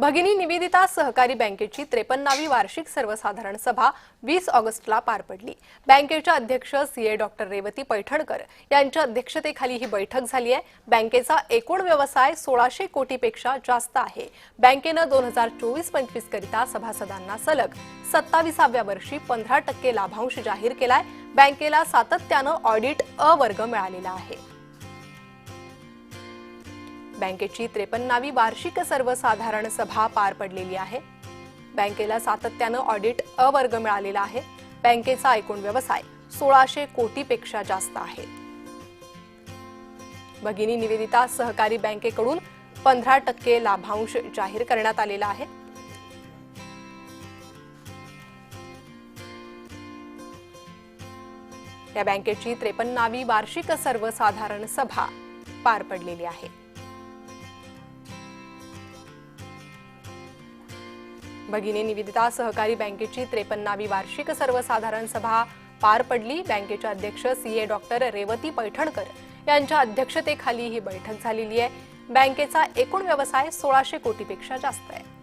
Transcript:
भगिनी निवेदिता सहकारी बँकेची त्रेपन्नावी वार्षिक सर्वसाधारण सभा वीस ऑगस्टला पार पडली. बँकेच्या अध्यक्ष C A doctor Revati Paithankar यांच्या अध्यक्षतेखाली ही बैठक झाली आहे. बँकेचा एकूण व्यवसाय सोळाशे कोटीपेक्षा जास्त आहे. बँकेनं दोन हजार चोवीस पंचवीस करिता सभासदांना सलग सत्ताविसाव्या वर्षी पंधरा टक्के लाभांश जाहीर केलाय. बँकेला सातत्यानं ऑडिट अ वर्ग मिळालेला आहे. बँकेची त्रेपन्नावी वार्षिक सर्वसाधारण सभा पार पडलेली आहे. बँकेला सातत्यानं ऑडिट अवर्ग मिळालेला आहे. बँकेचा एकूण व्यवसाय सोळाशे कोटीपेक्षा जास्त आहे. भगिनी निवेदिता सहकारी बँकेकडून पंधरा टक्के लाभांश जाहीर करण्यात आलेला आहे. या बँकेची त्रेपन्नावी वार्षिक सर्वसाधारण सभा पार पडलेली आहे. भगिनी निवेदिता सहकारी बँकेची त्रेपन्नावी वार्षिक सर्वसाधारण सभा पार पडली. बँकेचे अध्यक्ष C. A. Doctor Revati Paithankar यांच्या अध्यक्षतेखाली ही बैठक झालेली आहे. बँकेचा एकूण व्यवसाय सोळाशे कोटीपेक्षा जास्त आहे.